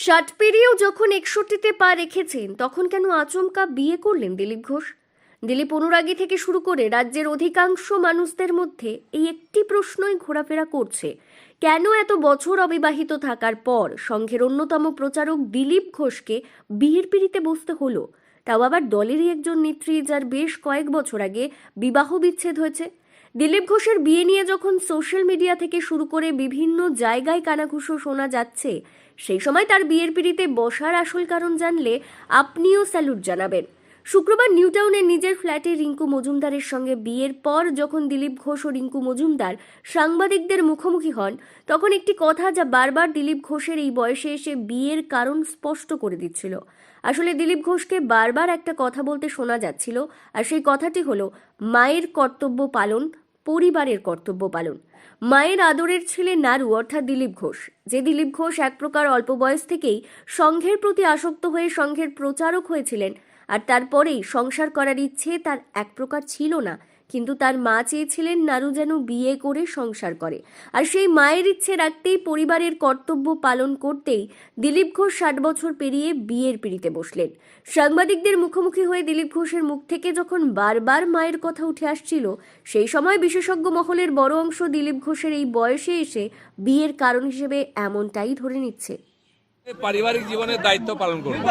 ষাট পেরিয়েও যখন একষট্টিতে পা রেখেছেন, তখন কেন আচমকা বিয়ে করলেন দিলীপ ঘোষ? দিলীপ অনুরাগী থেকে শুরু করে রাজ্যের অধিকাংশ মানুষদের মধ্যে এই একটি প্রশ্নই ঘোরাফেরা করছে। কেন এত বছর অবিবাহিত থাকার পর সংঘের অন্যতম প্রচারক দিলীপ ঘোষকে বিয়ের পিড়িতে বসতে হলো? তাও আবার দলেরই একজন নেত্রী যার বেশ কয়েক বছর আগে বিবাহ বিচ্ছেদ হয়েছে। দিলীপ ঘোষের বিয়ে নিয়ে যখন সোশ্যাল মিডিয়া থেকে শুরু করে বিভিন্ন জায়গায় কানাঘুষো শোনা যাচ্ছে, সেই সময় তার বিয়ের পিড়িতে বসার আসল কারণ জানলে আপনিও স্যালুট জানাবেন। শুক্রবার নিউটাউনের নিজের ফ্ল্যাটে রিঙ্কু মজুমদারের সঙ্গে বিয়ের পর যখন দিলীপ ঘোষ ও রিঙ্কু মজুমদার সাংবাদিকদের মুখোমুখি হন, তখন একটি কথা যা বারবার দিলীপ ঘোষের এই বয়সে এসে বিয়ের কারণ স্পষ্ট করে দিচ্ছিল। আসলে দিলীপ ঘোষকে বারবার একটা কথা বলতে শোনা যাচ্ছিল আর সেই কথাটি হলো, মায়ের কর্তব্য পালন, পরিবারের কর্তব্য পালন। মায়ের আদরের ছেলে নারু, অর্থাৎ দিলীপ ঘোষ, যে দিলীপ ঘোষ এক প্রকার অল্প বয়স থেকেই সংঘের প্রতি আসক্ত হয়ে সংঘের প্রচারক হয়েছিলেন আর তারপরেই সংসার করার ইচ্ছে তার এক প্রকার ছিল না। কিন্তু তার মা চেয়েছিলেন নারু যেন বিয়ে করে সংসার করে। আর সেই মায়ের ইচ্ছে রাখতেই পরিবারের কর্তব্য পালন করতেই দিলীপ ঘোষ ষাট বছর পেরিয়ে বিয়ের পিড়িতে বসলেন। সাংবাদিকদের মুখোমুখি হয়ে দিলীপ ঘোষের মুখ থেকে যখন বারবার মায়ের কথা উঠে আসছিল, সেই সময় বিশেষজ্ঞ মহলের বড় অংশ দিলীপ ঘোষের এই বয়সে এসে বিয়ের কারণ হিসেবে এমনটাই ধরে নিচ্ছে। পারিবারিক জীবনের দায়িত্ব পালন করব।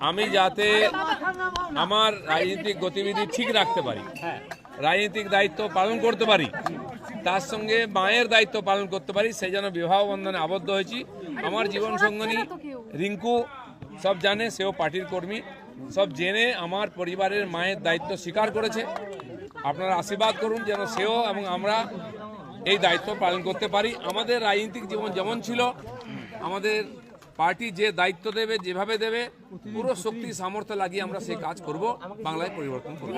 আম- যাতে আমার রাজনৈতিক গতিবিধি ঠিক রাখতে পারি, রাজনৈতিক দায়িত্ব পালন করতে পারি, তার সঙ্গে মায়ের দায়িত্ব পালন করতে পারি, সেই জন্য বিবাহ বন্ধনে আবদ্ধ হয়েছি। আমার জীবন সঙ্গনী রিঙ্কু, সব জানে, সেও পার্টির কর্মী। সব জেনে আমার পরিবারের মায়ের দায়িত্ব স্বীকার করেছে। আপনারা আশীর্বাদ করুন যেন সেও এবং আমরা এই দায়িত্ব পালন করতে পারি। আমাদের রাজনৈতিক জীবন যেমন ছিল, আমাদের পার্টি যে দায়িত্ব দেবে, যেভাবে দেবে, পুরো শক্তি, সামর্থ্য লাগিয়ে আমরা সেই কাজ করব, বাংলায় পরিবর্তন করব।